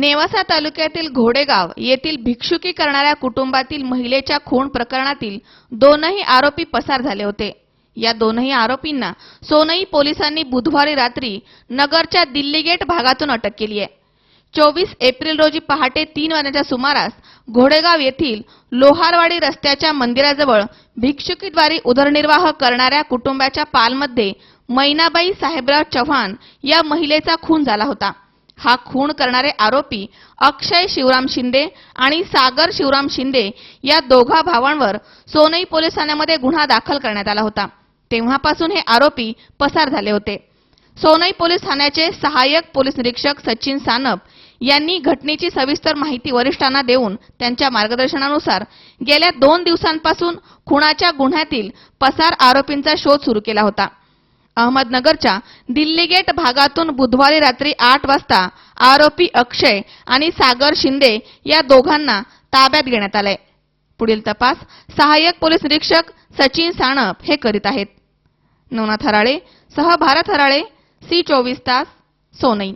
नेवासा तालुक्यातील घोडेगाव येथील भिक्षुकी करणाऱ्या कुटुंबातील महिलेच्या खून प्रकरणातील दोनही आरोपी पसार झाले होते. या दोनही आरोपींना सोनई पोलिसांनी बुधवारी रात्री नगरच्या दिल्ली गेट भागातून अटक केली आहे. चोवीस एप्रिल रोजी पहाटे तीन वाजण्याच्या सुमारास घोडेगाव येथील लोहारवाडी रस्त्याच्या मंदिराजवळ भिक्षुकीद्वारे उदरनिर्वाह करणाऱ्या कुटुंबाच्या पालमध्ये मैनाबाई साहेबराव चव्हाण या महिलेचा खून झाला होता. हा खून करणारे आरोपी अक्षय शिवराम शिंदे आणि सागर शिवराम शिंदे या दोघा भावांवर सोनई पोलीस ठाण्यामध्ये गुन्हा दाखल करण्यात आला होता. तेव्हापासून हे आरोपी पसार झाले होते. सोनई पोलीस ठाण्याचे सहाय्यक पोलीस निरीक्षक सचिन सानप यांनी घटनेची सविस्तर माहिती वरिष्ठांना देऊन त्यांच्या मार्गदर्शनानुसार गेल्या दोन दिवसांपासून खुनाच्या गुन्ह्यातील पसार आरोपींचा शोध सुरू केला होता. अहमदनगरच्या दिल्ली गेट भागातून बुधवारी रात्री आठ वाजता आरोपी अक्षय आणि सागर शिंदे या दोघांना ताब्यात घेण्यात आलंय. पुढील तपास सहाय्यक पोलीस निरीक्षक सचिन साणप हे करीत आहेत. नवनाथ हराळे सह भारत हराळे सी चोवीस तास सोनई.